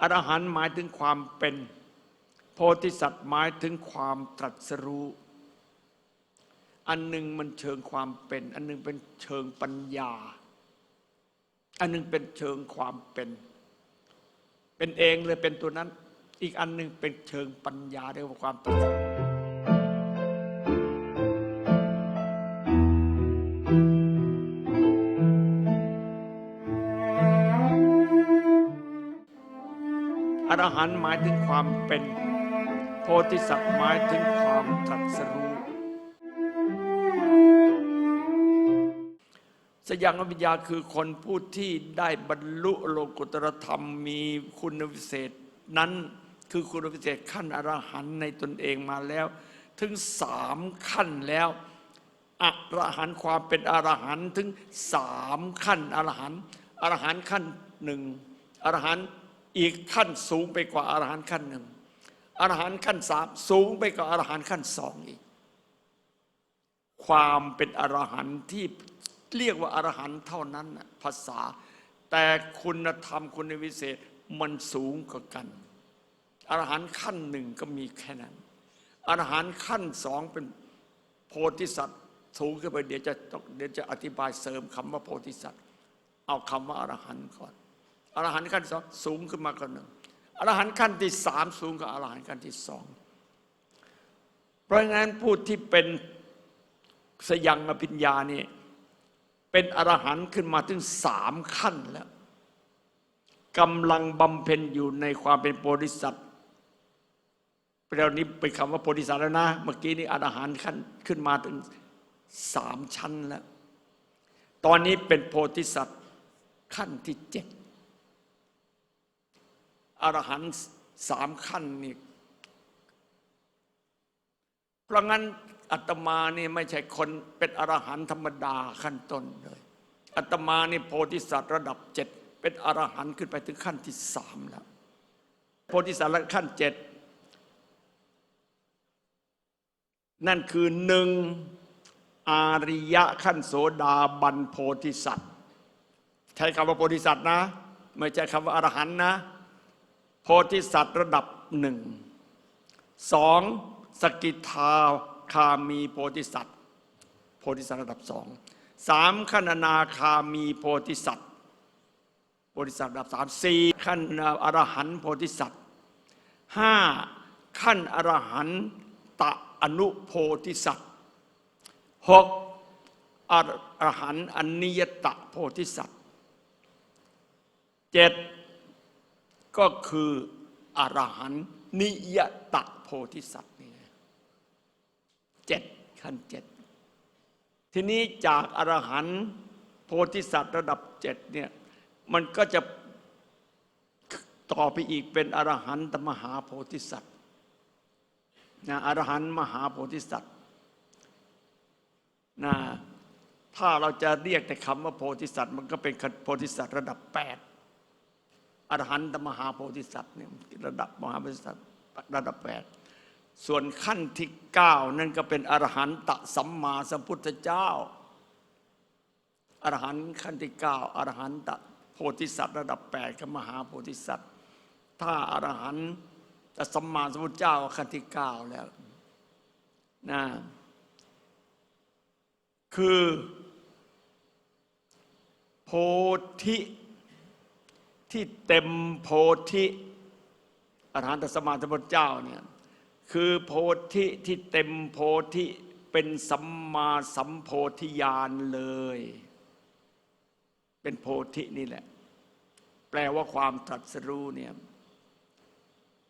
อรหันต์หมายถึงความเป็น โพธิสัตว์หมายถึงความตรัสรู้ อันหนึ่งมันเชิงความเป็น อันหนึ่งเป็นเชิงปัญญา อันหนึ่งเป็นเชิงความเป็น เป็นเองเลยเป็นตัวนั้น อีกอันหนึ่งเป็นเชิงปัญญาเรียกว่าความตรัสรู้ รหันต์หมายถึงความเป็น โพธิสัตว์หมายถึงความตรัสรู้สยังวิญญาคือคนผู้ที่ได้บรรลุโลกุตรธรรมมีคุณวิเศษนั้นคือคุณวิเศษขั้นอรหันต์ในตนเองมาแล้ว ถึงสามขั้นแล้วอรหันต์ความเป็นอรหันต์ถึงสามขั้นอรหันต์อรหันต์ขั้นหนึ่งอรหันต์ อีกขั้นสูงไปกว่าอรหันต์ขั้นหนึ่งอรหันต์ขั้นสามสูงไปกว่าอรหันต์ขั้นสองอีก ความเป็นอรหันต์ที่เรียกว่าอรหันต์เท่านั้นภาษา แต่คุณธรรมคุณวิเศษมันสูงกว่ากันอรหันต์ขั้นหนึ่งก็มีแค่นั้นอรหันต์ขั้นสองเป็นโพธิสัตว์สูงขึ้นไปเดี๋ยวจะเดี๋ยวจะอธิบายเสริมคำว่าโพธิสัตว์ เอาคำว่าอรหันต์ก่อน อรหันต์ขั้นสองสูงขึ้นมากันหนึ่งอรหันต์ขั้นที่สามสูงกว่าอรหันต์ขั้นที่สองเพราะงั้นผู้ที่เป็นสยังอภิญญานี่เป็นอรหันต์ขึ้นมาถึงสามขั้นแล้วกำลังบำเพ็ญอยู่ในความเป็นโพธิสัตว์เรานี้เป็นคำว่าโพธิสัตว์แล้วนะ เมื่อกี้นี้อรหันต์ขั้นขึ้นมาถึงสามชั้นแล้ว ตอนนี้เป็นโพธิสัตว์ขั้นที่เจ็ด อรหันต์สามขั้นนี่เพราะงั้นอาตมานี่ไม่ใช่คนเป็นอรหันต์ธรรมดาขั้นต้นเลยอาตมานี่โพธิสัตว์ระดับเจ็ดเป็นอรหันต์ขึ้นไปถึงขั้นที่สามแล้วโพธิสัตว์ขั้นเจ็ดนั่นคือหนึ่งอาริยะขั้นโสดาบันโพธิสัตว์ ใช้คำว่าโพธิสัตว์นะ ไม่ใช่คำว่าอรหันต์นะ พธิสัตว์ระดับหนึ่งสองสกิทาคามีโพธิสัตว์โพธิสัตว์ระดับสองสามขณนาคามีโพธิสัตว์โพธิสัตว์ระดับสามสี่ขั้นอรหันโพธิสัตว์ห้าขั้นอรหันตะอนุโพธิสัตว์หกอรหันอนิยตะโพธิสัตว์เจ็ด ก็คืออรหันต์นิยตะโพธิสัตว์นี่เจ็ดขั้นเจ็ดทีนี้จากอรหันต์โพธิสัตว์ระดับเจ็ดเนี่ยมันก็จะต่อไปอีกเป็นอรหันตมหาโพธิสัตว์นะอรหันต์มหาโพธิสัตว์นะถ้าเราจะเรียกแต่คำว่าโพธิสัตว์ มันก็เป็นโพธิสัตว์ระดับแปด อรหันตมหาโพธิสัตว์เนี่ยระดับมหาโพธิสัตว์ระดับแปดส่วนขั้นที่เก้านั่นก็เป็นอรหันตสัมมาสัมพุทธเจ้าอรหันต์ขั้นที่เก้าอรหันตโพธิสัตว์ระดับแปดก็มหาโพธิสัตว์ถ้าอรหันตสัมมาสัมพุทธเจ้าขั้นที่เก้าแล้วนะคือโพธิ ที่เต็มโพธิอรหันตสมาสัมพุทธเจ้าเนี่ยคือโพธิที่เต็มโพธิเป็นสัมมาสัมโพธิญาณเลย เป็นโพธินี่แหละ แปลว่าความตรัสรู้เนี่ย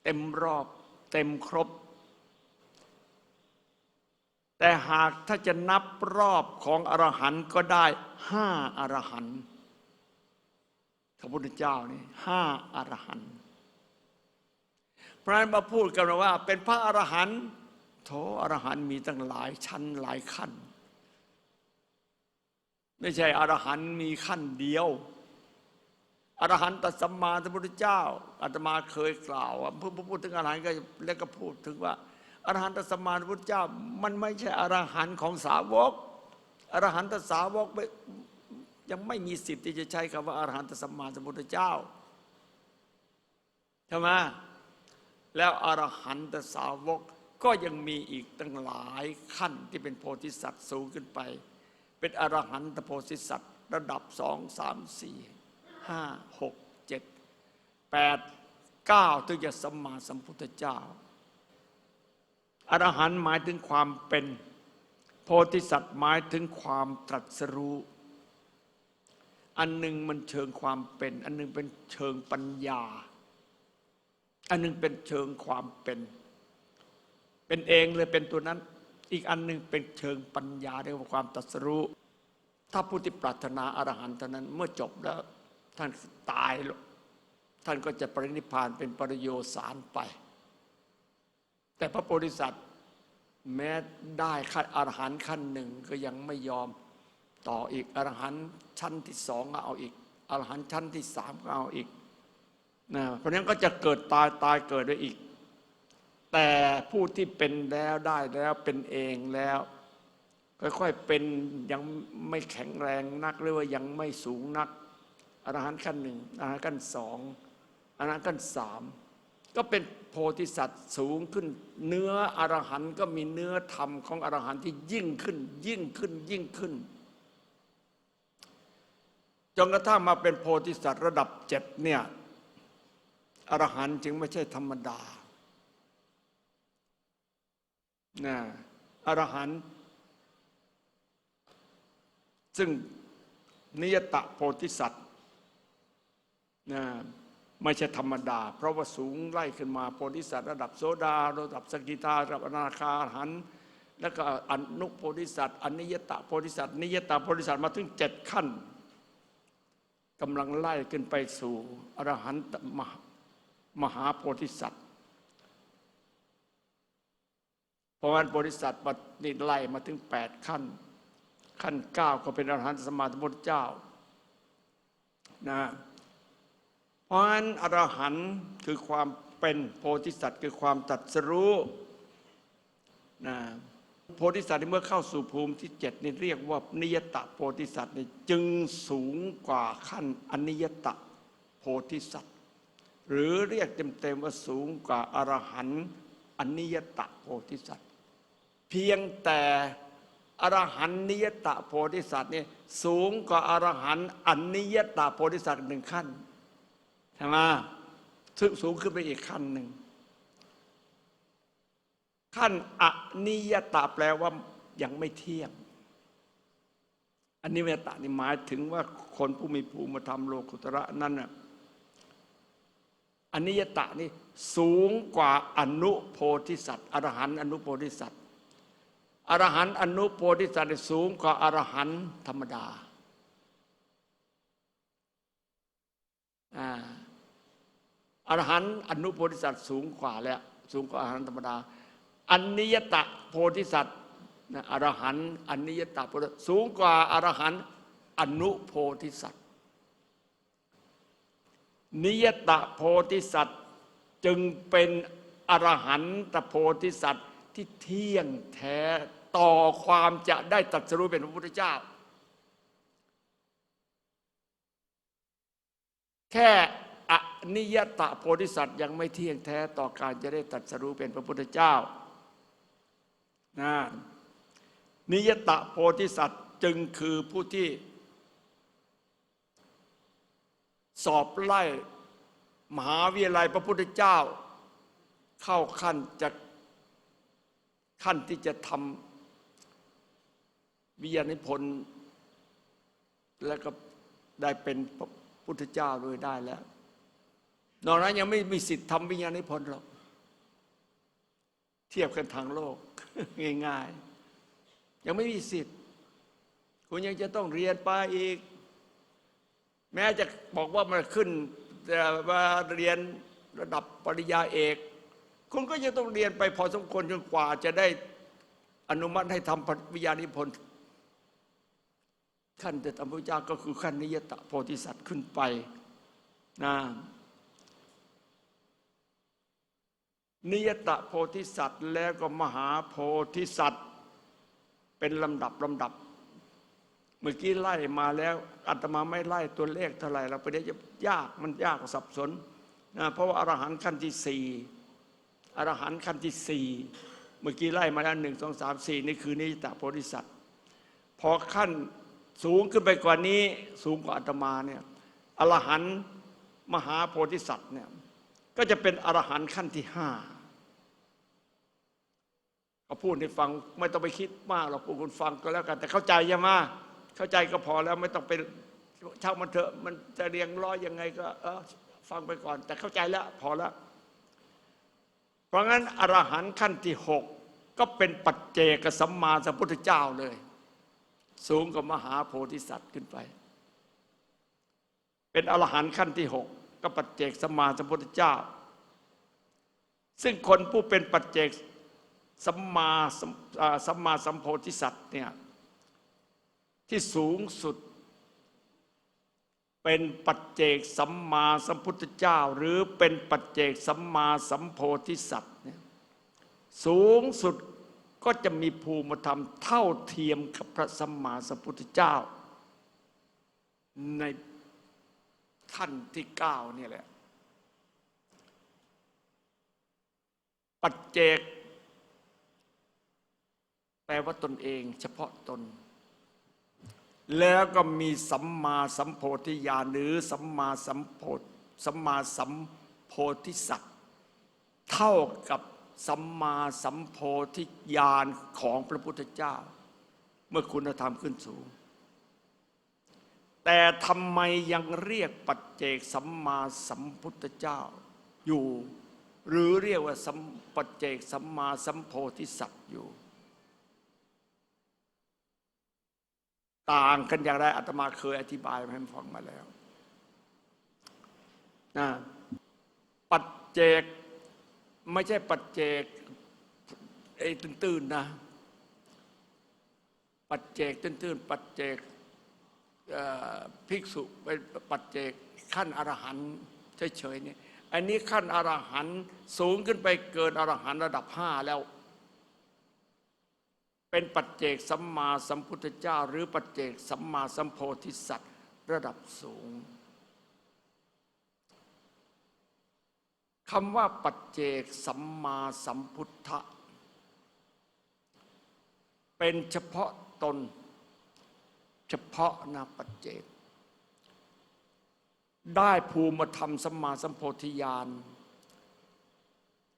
เต็มรอบเต็มครบ แต่หากถ้าจะนับรอบของอรหันต์ก็ได้ห้าอรหันต์ พระพุทธเจ้านี่ห้าอรหันต์เพราะนั้นมาพูดกันว่า เป็นพระอรหันต์โถอรหันต์มีตั้งหลายชั้นหลายขั้น ไม่ใช่อรหันต์มีขั้นเดียวอรหันตสัมมาสัมพุทธเจ้าอาตมาเคยกล่าวว่าพูดพูดถึงอรหันต์ก็แล้วก็พูดถึงว่าอรหันตสัมมาสัมพุทธเจ้า มันไม่ใช่อรหันต์ของสาวกอรหันตสาวกไยังไม่มีสิทธิ์ที่จะใช้คำว่าอรหันตสัมมาสัมพุทธเจ้าใช่ไหมแล้วอรหันตสาวกก็ยังมีอีกตั้งหลายขั้นที่เป็นโพธิสัตว์สูงขึ้นไป เป็นอรหันตโพธิสัตว์ระดับสองสามสี่ห้าหกเจ็ดแปดเก้าถึงจะสัมมาสัมพุทธเจ้า อรหันต์หมายถึงความเป็น โพธิสัตว์หมายถึงความตรัสรู้ อันหนึ่งมันเชิงความเป็น อันหนึ่งเป็นเชิงปัญญา อันหนึ่งเป็นเชิงความเป็น เป็นเองเลยเป็นตัวนั้น อีกอันหนึ่งเป็นเชิงปัญญาเรียกว่าความตรัสรู้ถ้าผู้ที่ปรารถนาอรหันต์เท่านั้นเมื่อจบแล้วท่านตายแล้วท่านก็จะปรินิพพานเป็นปริโยสารไป แต่พระโพธิสัตว์แม้ได้ขั้นอรหันต์ขั้นหนึ่งก็ยังไม่ยอม ต่ออีกอรหันต์ชั้นที่สองก็เอาอีกอรหันต์ชั้นที่สามก็เอาอีกนะเพราะนั้นก็จะเกิดตายตายเกิดด้วยอีก แต่ผู้ที่เป็นแล้วได้แล้วเป็นเองแล้ว ค่อยๆเป็นยังไม่แข็งแรงนักหรือว่ายังไม่สูงนักอรหันต์ขั้นหนึ่งอรหันต์ขั้นสองอรหันต์ขั้นสามก็เป็นโพธิสัตว์สูงขึ้น เนื้ออรหันต์ก็มีเนื้อธรรมของอรหันต์ที่ยิ่งขึ้น ยิ่งขึ้นยิ่งขึ้น จนกระทั่งมาเป็นโพธิสัตว์ระดับเจ็ดเนี่ยอรหันต์จึงไม่ใช่ธรรมดานะอรหันต์ซึ่งนิยตะโพธิสัตว์นะไม่ใช่ธรรมดา เพราะว่าสูงไล่ขึ้นมาโพธิสัตว์ระดับโสดา ระดับสกิทาระดับอนาคาหัน แล้วก็อนุโพธิสัตว์อนิยตะโพธิสัตว์นิยตะโพธิสัตว์มาถึงเจ็ดขั้น กำลังไล่ขึ้นไปสู่อรหันตมหมหาโพธิสัตว์เพราะงั้นโพธิสัตว์มานี่ไล่มาถึงแปดขั้น ขั้นเก้าก็เป็นอรหันตสมมาธิพุทธเจ้านะเพราะฉะนั้นอรหันต์คือความเป็นโพธิสัตว์คือความตรัสรู้นะ โพธิสัตว์ที่เมื่อเข้าสู่ภูมิที่เจ็ดนี่เรียกว่านิยตะโพธิสัตว์นี่จึงสูงกว่าขั้นอนิยตะโพธิสัตว์ หรือเรียกเต็มๆว่าสูงกว่าอรหันต์อนิยตะโพธิสัตว์ เพียงแต่อรหันต์นิยตะโพธิสัตว์นี่สูงกว่าอรหันต์อนิยตะโพธิสัตว์หนึ่งขั้นใช่ไหมซึ่งสูงขึ้นไปอีกขั้นหนึ่ง ขั้นอนิยตะแปลว่ายังไม่เที่ยงอนิยตะนี่หมายถึงว่าคนผู้มีภูมิธรรมโลกุตระนั่นน่ะอนิยตะนี่สูงกว่าอนุโพธิสัตว์อรหันต์อนุโพธิสัตว์อรหันต์อนุโพธิสัตว์สูงกว่าอรหันตธรรมดาอ่าอรหันต์อนุโพธิสัตว์สูงกว่าแล้ว สูงกว่าอรหันตธรรมดา อันนิยตะโพธิสัตว์นะอรหันต์อันนิยตะโพธิสูงกว่าอรหันต์อนุโพธิสัตว์ นิยตะโพธิสัตว์จึงเป็นอรหันตโพธิสัตว์ที่เที่ยงแท้ต่อความจะได้ตรัสรู้เป็นพระพุทธเจ้า แค่อนิยตะโพธิสัตว์ยังไม่เที่ยงแท้ต่อการจะได้ตรัสรู้เป็นพระพุทธเจ้า นะนิยตะโพธิสัตว์จึงคือผู้ที่ สอบไล่ มหาวิทยาลัยพระพุทธเจ้า เข้าขั้นจะขั้นที่จะทำวิญญาณิพนธ์แล้วก็ได้เป็นพระพุทธเจ้าโดยได้แล้ว นอกนั้นยังไม่มีสิทธิ์ทำวิญญาณิพนธ์หรอก เทียบกันทางโลก ง่ายๆ ยังไม่มีสิทธิ์ คุณยังจะต้องเรียนไปอีก แม้จะบอกว่ามันขึ้นแต่ว่าเรียนระดับปริญญาเอก คุณก็ยังต้องเรียนไปพอสมควรจนกว่าจะได้อนุมัติให้ทำวิญญาณิพนธ์ขั้นแต่ธรรมพุทธเจ้าก็คือขั้นนิยตะโพธิสัตว์ขึ้นไปนะ นิยตะโพธิสัตว์ แล้วก็มหาโพธิสัตว์ เป็นลำดับลำดับ เมื่อกี้ไล่มาแล้วอาตมาไม่ไล่ตัวเลขเท่าไหร่เราไปได้จะยากมันยากสับสนนะเพราะว่าอรหันต์ขั้นที่สี่อรหันต์ขั้นที่สี่เมื่อกี้ไล่มาแล้วหนึ่งสองสามสี่นี่คือนิจตโพธิสัตว์ พอขั้นสูงขึ้นไปกว่านี้สูงกว่าอาตมาเนี่ยอรหันต์มหาโพธิสัตว์เนี่ย ก็จะเป็นอรหันต์ขั้นที่ห้าก็พูดให้ฟังไม่ต้องไปคิดมากหรอกพูดคุณฟังก็แล้วกัน แต่เข้าใจยังมาเข้าใจก็พอแล้วไม่ต้องไปเช่ามันเถอะมันจะเรียงร้อยยังไงก็เออฟังไปก่อน แต่เข้าใจแล้วพอแล้วเพราะงั้นอรหันต์ขั้นที่หกก็เป็นปัจเจกสัมมาสัมพุทธเจ้าเลย สูงกว่ามหาโพธิสัตว์ขึ้นไป เป็นอรหันต์ขั้นที่หก ก็ปัจเจกสัมมาสัมพุทธเจ้า ซึ่งคนผู้เป็นปัจเจกสัมมาสัมอ่าสัมมาสัมโพธิสัตว์เนี่ยที่สูงสุด เป็นปัจเจกสัมมาสัมพุทธเจ้า หรือเป็นปัจเจกสัมมาสัมโพธิสัตว์เนี่ยสูงสุดก็จะมีภูมิธรรมเท่าเทียมกับพระสัมมาสัมพุทธเจ้า ใน ขั้นที่เก้าเนี่ยแหละ ปัจเจก แปลว่าตนเองเฉพาะตน แล้วก็มีสัมมาสัมโพธิญาณหรือสัมมาสัมโพธสัมมาสัมโพธิสัตว์เท่ากับสัมมาสัมโพธิญาณของพระพุทธเจ้า เมื่อคุณธรรมขึ้นสูง แต่ทำไมยังเรียกปัจเจกสัมมาสัมพุทธเจ้าอยู่ หรือเรียกว่าสัมปัจเจกสัมมาสัมโพธิสัตว์อยู่ ต่างกันอย่างไรอาตมาเคยอธิบายให้ฟังมาแล้วนะปัจเจกไม่ใช่ปัจเจกไอ้ตื้นๆนะ ปัจเจกตื้นๆปัจเจก ภิกษุเป็นปัจเจกขั้นอรหันต์เฉยๆเนี่ยอันนี้ขั้นอรหันต์สูงขึ้นไปเกินอรหันต์ระดับห้าแล้ว เป็นปัจเจกสัมมาสัมพุทธเจ้า หรือปัจเจกสัมมาสัมโพธิสัตว์ระดับสูงคำว่าปัจเจกสัมมาสัมพุทธะเป็นเฉพาะตน เฉพาะนาปัจเจก ได้ภูมิธรรมสัมมาสัมโพธิญาณ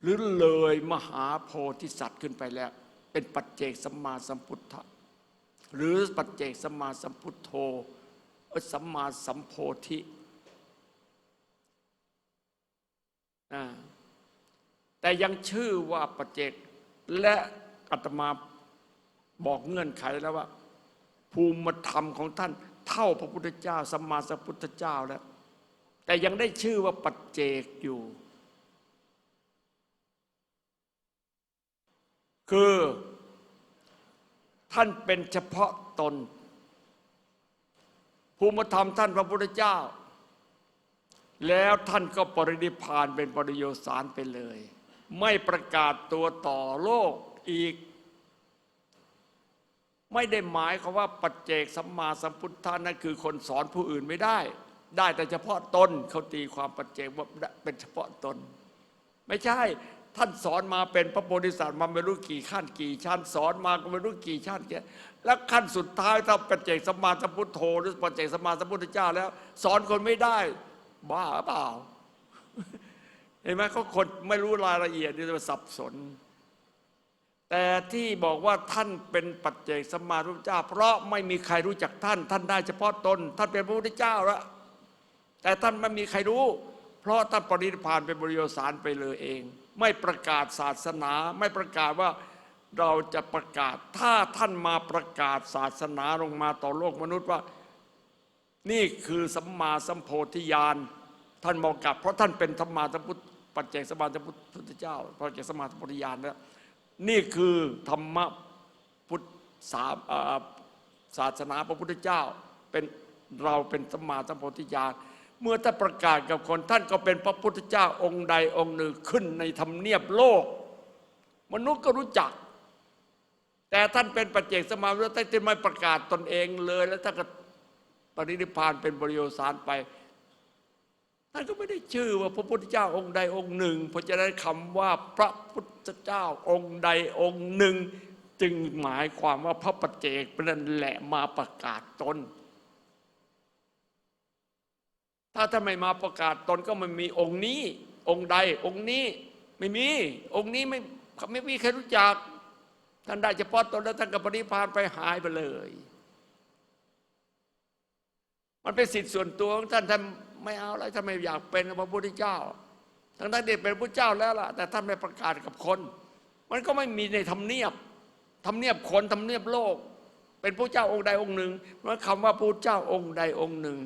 หรือเลยมหาโพธิสัตว์ขึ้นไปแล้ว เป็นปัจเจกสัมมาสัมพุทธะหรือปัจเจกสัมมาสัมพุทโธอ้ยสัมมาสัมโพธิแต่ยังชื่อว่าปัจเจกและอาตมาบอกเงื่อนไขแล้วว่า ภูมิธรรมของท่านเท่าพระพุทธเจ้าสัมมาสัมพุทธเจ้าแล้ว แต่ยังได้ชื่อว่าปัจเจกอยู่ คือท่านเป็นเฉพาะตน ภูมิธรรมท่านพระพุทธเจ้า แล้วท่านก็ปรินิพานเป็นปริโยสารไปเลย ไม่ประกาศตัวต่อโลกอีก ไม่ได้หมายความว่าปัจเจกสัมมาสัมพุทธานั่นคือคนสอนผู้อื่นไม่ได้ ได้แต่เฉพาะตนเขาตีความปัจเจกว่าเป็นเฉพาะตน ไม่ใช่ท่านสอนมาเป็นพระโพธิสัตว์มาไม่รู้กี่ขั้นกี่ชั้นสอนมาก็ไม่รู้กี่ชั้นแกแล้วขั้นสุดท้ายถ้าปัจเจกสัมมาสัมพุทโธหรือปัจเจกสัมมาสัมพุทธเจ้าแล้ว สอนคนไม่ได้ บ้าเปล่า เห็นไหมเขาคนไม่รู้รายละเอียดนี่จะสับสน แต่ที่บอกว่าท่านเป็นปัจเจกสมมาสัมพุทธเจ้า เพราะไม่มีใครรู้จักท่าน ท่านได้เฉพาะตน ท่านเป็นพระพุทธเจ้าแล้วแต่ท่านไม่มีใครรู้ เพราะท่านปรินิพานเป็นบริโยสารไปเลยเอง ไม่ประกาศศาสนา ไม่ประกาศว่าเราจะประกาศถ้าท่านมาประกาศศาสนาลงมาต่อโลกมนุษย์ว่า นี่คือสัมมาสัมโพธิญาณท่านบองกกับ เพราะท่านเป็นธรรมาสัมพุทธปัจเจกสมมาสัมพุทธเจ้าปัจเจกสมมาสัมโพธิญาณแล้ว นี่คือธรรมะพุทธสาศาสนาพระพุทธเจ้าเป็นเราเป็นสมมาสัมโพธิญาณเมื่อท่านประกาศกับคนท่านก็เป็นพระพุทธเจ้าองค์ใดองค์หนึ่งขึ้นในธรรมเนียบโลก มนุษย์ก็รู้จัก แต่ท่านเป็นปัจเจกสมมาแล้วท่านไม่ประกาศตนเองเลย แล้วท่านก็ปรินิพานเป็นบริโยสารไป ท่านก็ไม่ได้ชื่อว่าพระพุทธเจ้าองค์ใดองค์หนึ่ง เพราะฉะนั้นคำว่าพระพุทธเจ้าองค์ใดองค์หนึ่ง จึงหมายความว่าพระปัจเจกนั่นแหละมาประกาศตน ถ้าท่าไมมาประกาศตนก็ไม่มีองค์นี้ องค์ใดองค์นี้ไม่มี องค์นี้ไม่ไม่มีใครรู้จักท่านได้เฉพาะตนแล้วท่านก็ปฏิพานไปหายไปเลย มันเป็นสิทธิส่วนตัวของท่านท่าน ไม่เอาอะไรท่านไม่อยากเป็นพระพุทธเจ้า ทั้งท่านเด็กเป็นพระเจ้าแล้วล่ะ แต่ท่านไม่ประกาศกับคน มันก็ไม่มีในธรรมเนียบธรรมเนียบคนธรรมเนียบโลก เป็นพระเจ้าองค์ใดองค์หนึ่งเพราะคำว่าพระเจ้าองค์ใดองค์หนึ่ง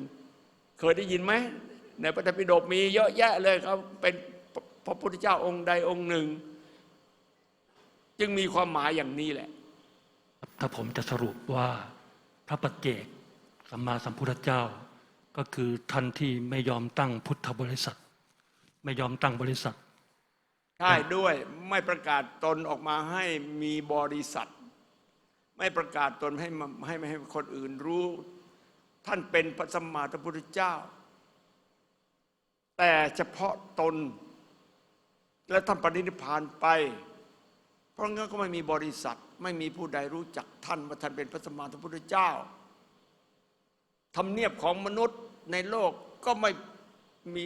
เคยได้ยินไหมในพระธรรมปิฎกมีเยอะแยะเลยครับเป็นพระพุทธเจ้าองค์ใดองค์หนึ่ง จึงมีความหมายอย่างนี้แหละ ถ้าผมจะสรุปว่าพระปัจเจกสัมมาสัมพุทธเจ้า ก็คือท่านที่ไม่ยอมตั้งพุทธบริษัท ไม่ยอมตั้งบริษัทใช่ด้วยไม่ประกาศตนออกมาให้มีบริษัท ไม่ประกาศตนให้ให้ไม่ให้คนอื่นรู้ ท่านเป็นพระสัมมาสัมพุทธเจ้า แต่เฉพาะตน และท่านปฏินิพานไป เพราะงั้นก็ไม่มีบริษัท ไม่มีผู้ใดรู้จักท่านว่าท่านเป็นพระสัมมาสัมพุทธเจ้า ทำเนียบของมนุษย์ในโลกก็ไม่มี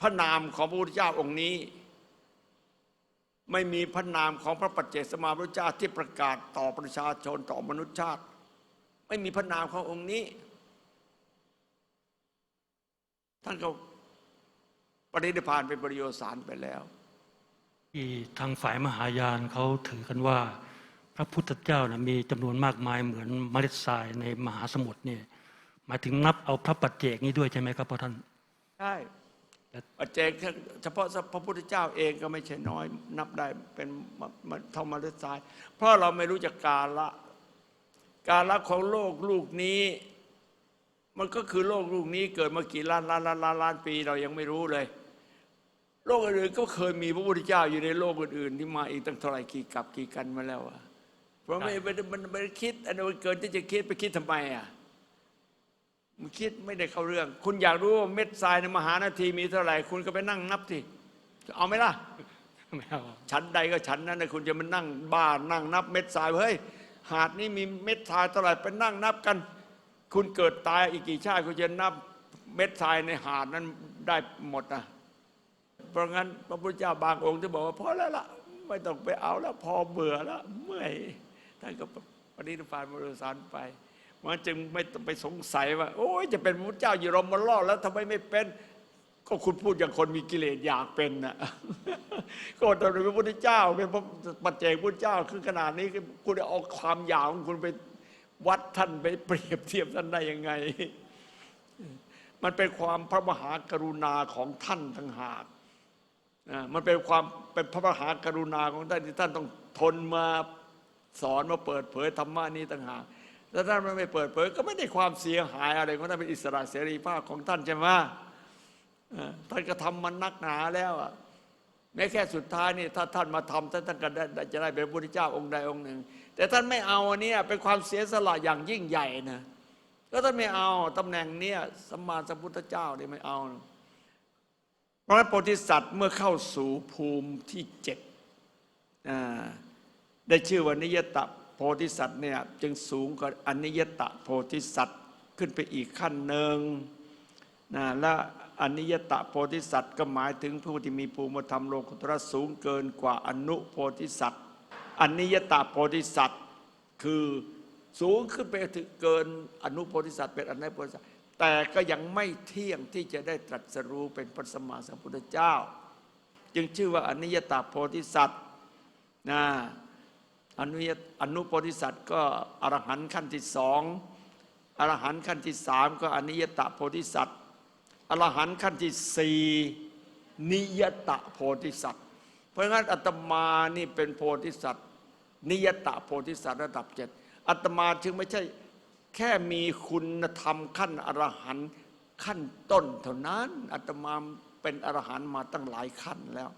พระนามของพระพุทธเจ้าองค์นี้ ไม่มีพระนามของพระปัจเจกสมาพระเจ้าที่ประกาศต่อประชาชนต่อมนุษยชาติ ไม่มีพระนามขององค์นี้ ท่านก็ปฏินิพานเป็นปริโยสารไปแล้ว ที่ทางฝ่ายมหายานเขาถือกันว่า พระพุทธเจ้านะมีจำนวนมากมายเหมือนเมล็ดทรายในมหาสมุทรเนี่ยหมายถึงนับเอาพระปัจเจกนี้ด้วยใช่ไหมครับพ่อท่านใช่แต่ปัจเจกเฉพาะพระพุทธเจ้าเองก็ไม่ใช่น้อย นับได้เป็นเท่ามาเลือดทราย เพราะเราไม่รู้จักกาละกาละของโลกลูกนี้ มันก็คือโลกลูกนี้เกิดมากี่ล้านล้านล้านล้านล้านปีเรายังไม่รู้เลย โลกอื่นๆก็เคยมีพระพุทธเจ้าอยู่ในโลกอื่นๆที่มาอีกตั้งเท่าไหร่กี่กับกี่กันมาแล้วอะ เพราะไม่ไม่ได้มันไม่ได้คิดอันนั้นมันเกินที่จะคิดไปคิดทำไมอะมันคิดไม่ได้เข้าเรื่อง คุณอยากรู้ว่าเม็ดทรายในมหานาทีมีเท่าไหร่ คุณก็ไปนั่งนับสิเอาไหมล่ะไม่เอาชั้นใดก็ชั้นนั้นนะคุณจะมานั่งบ้านั่งนับ เม็ดทรายเฮ้ยหาดนี้มีเม็ดทรายเท่าไหร่ไปนั่งนับกัน คุณเกิดตายอีกกี่ชาติคุณจะนับเม็ดทรายในหาดนั้นได้หมดนะเพราะงั้นพระพุทธเจ้าบางองค์ที่บอกว่าพอแล้วล่ะไม่ต้องไปเอาแล้วพอเบื่อแล้วเมื่อย ท่านก็ปฏิบัติบริสารไปมันจึงไม่ต้องไปสงสัยว่า โอ้ยจะเป็นพระเจ้าอยู่รมมาล่อดแล้วทำไมไม่เป็น ก็คุณพูดอย่างคนมีกิเลสอยากเป็นนะก็ตอนเป็นพระพุทธเจ้าเป็นพระปัจเจกพุทธเจ้าคือขนาดนี้คุณเอาความอยากของคุณไปวัดท่านไปเปรียบเทียบท่านได้ยังไง มันเป็นความพระมหากรุณาของท่านทั้งหากอ่ามันเป็นความเป็นพระมหากรุณาของท่านที่ท่านต้องทนมา สอนมาเปิดเผยธรรมะนี้ต่างหากถ้าท่านไม่เปิดเผยก็ไม่ได้ความเสียหายอะไรของท่านเป็นอิสระเสรีภาพของท่านใช่ไหมท่านก็ทำมันนักหนาแล้วอะแม้แค่สุดท้ายนี่ถ้าท่านมาทำท่านท่านก็ได้จะได้เป็นพระพุทธเจ้าองค์ใดองค์หนึ่ง แต่ท่านไม่เอาเนี้ยเป็นความเสียสละอย่างยิ่งใหญ่นะก็ท่านไม่เอาตำแหน่งเนี้ยสัมมาสัมพุทธเจ้าเนี่ยไม่เอาเพราะฉะโพธิสัตว์เมื่อเข้าสู่ภูมิที่เจ็ดอ่า ได้ชื่อว่านิยตโพธิสัตว์เนี่ยจึงสูงกว่าอนิยตโพธิสัตว์ขึ้นไปอีกขั้นหนึ่งนะและอนิยตโพธิสัตว์ก็หมายถึงผู้ที่มีภูมิธรรมโลกุตระสูงเกินกว่าอนุโพธิสัตว์อนิยตโพธิสัตว์คือสูงขึ้นไปถึงเกินอนุโพธิสัตว์เป็นอนุโพธิสัตว์แต่ก็ยังไม่เที่ยงที่จะได้ตรัสรู้เป็นพระสัมมาสัมพุทธเจ้า จึงชื่อว่าอนิยตโพธิสัตว์นะ อนุยตอนุโพธิสัตว์ก็อรหันต์ขั้นที่สองอรหันต์ขั้นที่สามก็อนิยตโพธิสัตว์อรหันต์ขั้นที่สี่นิยตโพธิสัตว์เพราะงั้นอาตมานี่เป็นโพธิสัตว์นิยตโพธิสัตว์ระดับเจ็ดอาตมาจึงไม่ใช่แค่มีคุณธรรมขั้นอรหันต์ขั้นต้นเท่านั้นอาตมาเป็นอรหันต์มาตั้งหลายขั้นแล้ว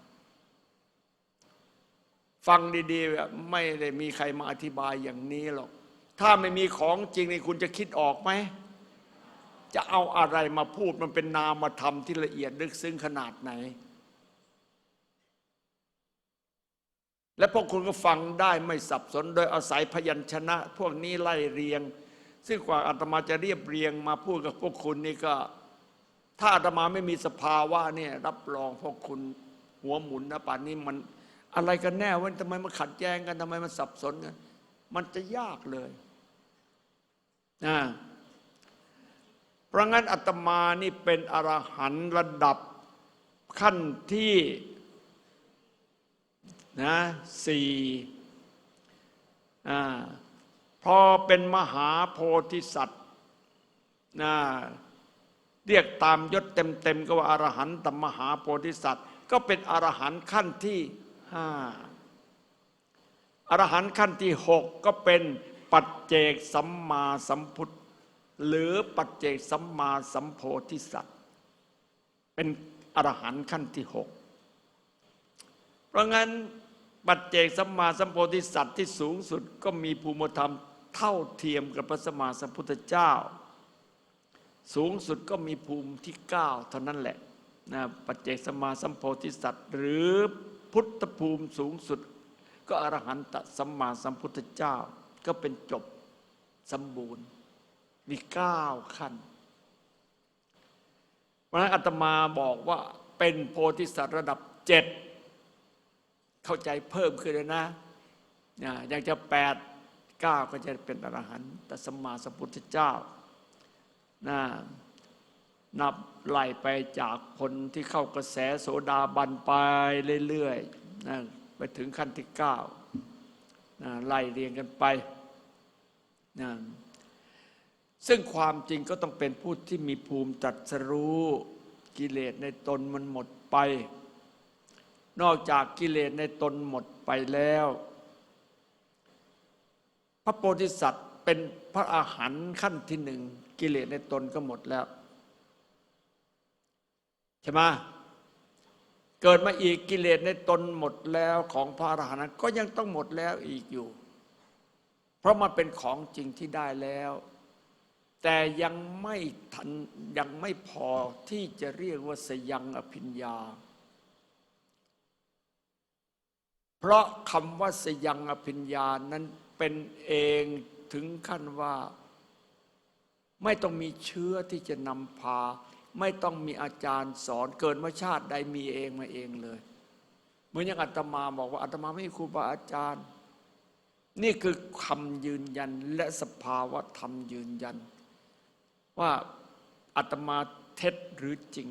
ฟังดีๆ ไม่ได้มีใครมาอธิบายอย่างนี้หรอก ถ้าไม่มีของจริงนี่คุณจะคิดออกไหม จะเอาอะไรมาพูดมันเป็นนามธรรมที่ละเอียดลึกซึ้งขนาดไหน และพวกคุณก็ฟังได้ไม่สับสน โดยอาศัยพยัญชนะ พวกนี้ไล่เรียง ซึ่งกว่าอาตมาจะเรียบเรียงมาพูดกับพวกคุณนี่ก็ ถ้าอาตมาไม่มีสภาวะเนี่ยรับรองพวกคุณหัวหมุนนะป่านนี้มัน อะไรกันแน่ว่าทำไมมันขัดแย้งกันทำไมมันสับสนกันมันจะยากเลยนะเพราะงั้นอาตมานี่เป็นอรหันต์ระดับขั้นที่นะสี่พอเป็นมหาโพธิสัตว์นะเรียกตามยศเต็มๆก็ว่าอรหันตมหาโพธิสัตว์ ก็เป็นอรหันต์ขั้นที่ ห้าอรหันต์ขั้นที่หกก็เป็นปัจเจกสัมมาสัมพุทธ หรือปัจเจกสัมมาสัมโพธิสัตว์ เป็นอรหันต์ขั้นที่หกเพราะงั้นปัจเจกสัมมาสัมโพธิสัตว์ที่สูงสุดก็มีภูมิธรรมเท่าเทียมกับพระสัมมาสัมพุทธเจ้า สูงสุดก็มีภูมิที่เก้าเท่านั้นแหละนะปัจเจกสัมมาสัมโพธิสัตว์ หรือ พุทธภูมิสูงสุด ก็อรหันตสัมมาสัมพุทธเจ้า ก็เป็นจบสมบูรณ์ มีเก้าขั้นเพราะฉะนั้นอาตมาบอกว่าเป็นโพธิสัตว์ระดับเจ็ดเข้าใจเพิ่มขึ้นเลยนะนะอยากจะแปดเก้าก็จะเป็นอรหันตสัมมาสัมพุทธเจ้านะ นับไล่ไปจากคนที่เข้ากระแสโสดาบันไปเรื่อยๆนะไปถึงขั้นที่เก้านะไล่เรียงกันไปนะซึ่งความจริงก็ต้องเป็นผู้ที่มีภูมิตรัสรู้กิเลสในตนมันหมดไป นอกจากกิเลสในตนหมดไปแล้ว พระโพธิสัตว์เป็นพระอาหารขั้นที่หนึ่งกิเลสในตนก็หมดแล้ว ใช่ไหมเกิดมาอีกกิเลสในตนหมดแล้วของพระอรหันต์ก็ยังต้องหมดแล้วอีกอยู่ เพราะมันเป็นของจริงที่ได้แล้ว แต่ยังไม่ทันยังไม่พอที่จะเรียกว่าสยังอภิญญา เพราะคำว่าสยังอภิญญานั้นเป็นเองถึงขั้นว่า ไม่ต้องมีเชื้อที่จะนำพา ไม่ต้องมีอาจารย์สอนเกิดมาชาติใดมีเองมาเองเลยเหมือนอย่างอาตมาบอกว่าอาตมาไม่มีครูบาอาจารย์ นี่คือคำยืนยันและสภาวะธรรมยืนยัน ว่าอาตมาเท็จหรือจริง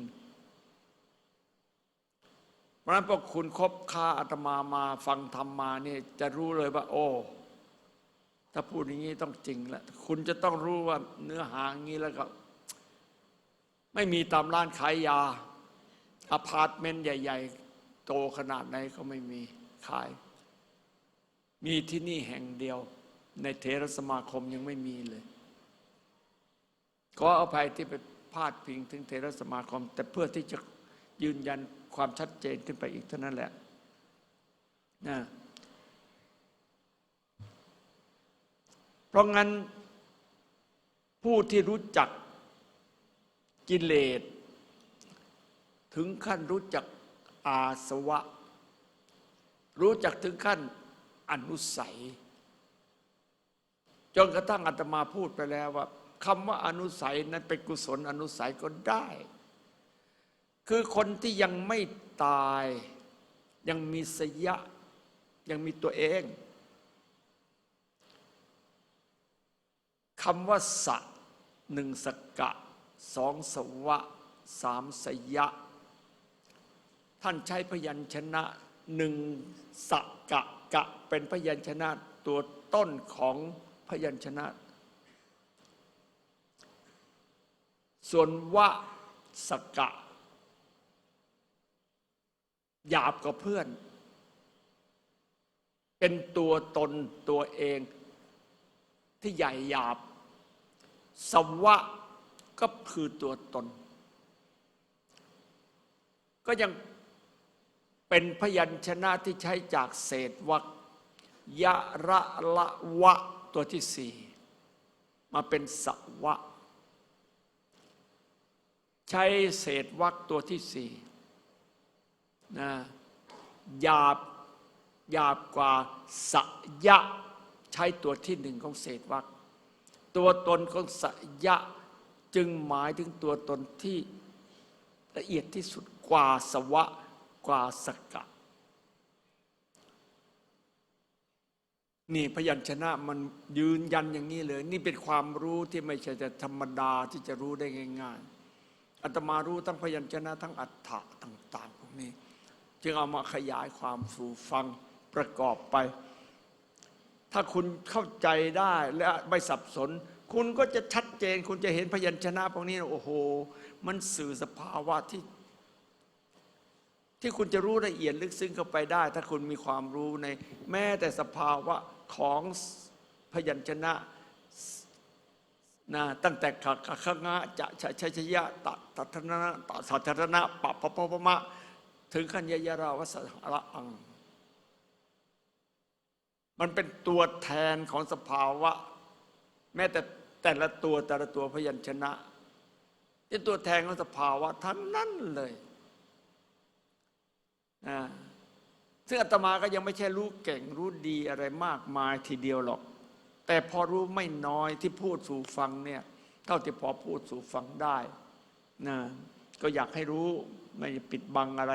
เพราะฉะนั้นพวกคุณคบค้าอาตมามาฟังธรรมมาเนี่ยจะรู้เลยว่า โอ้ถ้าพูดอย่างนี้ต้องจริงแล้วคุณจะต้องรู้ว่าเนื้อหาอย่างนี้แล้วก็ ไม่มีตามร้านขายยาอพาร์ตเมนต์ใหญ่ ๆ โตขนาดไหนก็ไม่มีขาย มีที่นี่แห่งเดียว ในเทรสมาคมยังไม่มีเลย ขออภัยที่ไปพาดพิงถึงเทรสมาคม แต่เพื่อที่จะยืนยันความชัดเจนขึ้นไปอีกเท่านั้นแหละนะเพราะงั้นผู้ที่รู้จัก กิเลส ถึงขั้นรู้จักอาสวะ รู้จักถึงขั้นอนุสัย จนกระทั่งอาตมาพูดไปแล้วว่าคำว่าอนุสัยนั้นเป็นกุศลอนุสัยก็ได้ คือคนที่ยังไม่ตายยังมีสยะ ยังมีตัวเองคำว่าสะหนึ่งสกะ สองสวะสามสยะ ท่านใช้พยัญชนะหนึ่งสกะกะเป็นพยัญชนะตัวต้นของพยัญชนะ ส่วนวะสกะ หยาบกว่าเพื่อน เป็นตัวตนตัวเองที่ใหญ่หยาบ สวะ ก็คือตัวตน ก็ยังเป็นพยัญชนะที่ใช้จากเศษวรรคยะระละวะตัวที่สี่มาเป็นสวะ ใช้เศษวรรคตัวที่สี่นะหยาบหยาบกว่าสยะ ใช้ตัวที่หนึ่งของเศษวรรคตัวตนของสยะ จึงหมายถึงตัวตนที่ละเอียดที่สุดกว่าสวะกว่าสกะ นี่พยัญชนะมันยืนยันอย่างนี้เลย นี่เป็นความรู้ที่ไม่ใช่แต่ธรรมดาที่จะรู้ได้ง่าย ๆอาตมารู้ทั้งพยัญชนะทั้งอัฏฐะต่างๆพวกนี้ จึงเอามาขยายความสู่ฟังประกอบไป ถ้าคุณเข้าใจได้และไม่สับสน คุณก็จะชัด เจน คุณจะเห็นพยัญชนะพวกนี้โอ้โห มันสื่อสภาวะที่ ที่คุณจะรู้ละเอียดลึกซึ้งเข้าไปได้ ถ้าคุณมีความรู้ใน แม้แต่สภาวะของพยัญชนะนะตั้งแต่ขะขะขะงะจะชะชะชะยะตะตัทนะตะสัทธนะปะปะปะปะมะ ถึงขันยยราวัสระอัง มันเป็นตัวแทนของสภาวะ แม้แต่ แต่ละตัวแต่ละตัวพยัญชนะเป็นตัวแทนของสภาวะทั้งนั้นเลยนะซึ่งอาตมาก็ยังไม่ใช่รู้เก่งรู้ดีอะไรมากมายทีเดียวหรอก แต่พอรู้ไม่น้อยที่พูดสู่ฟังเนี่ยเท่าที่พอพูดสู่ฟังได้นะก็อยากให้รู้ไม่ปิดบังอะไร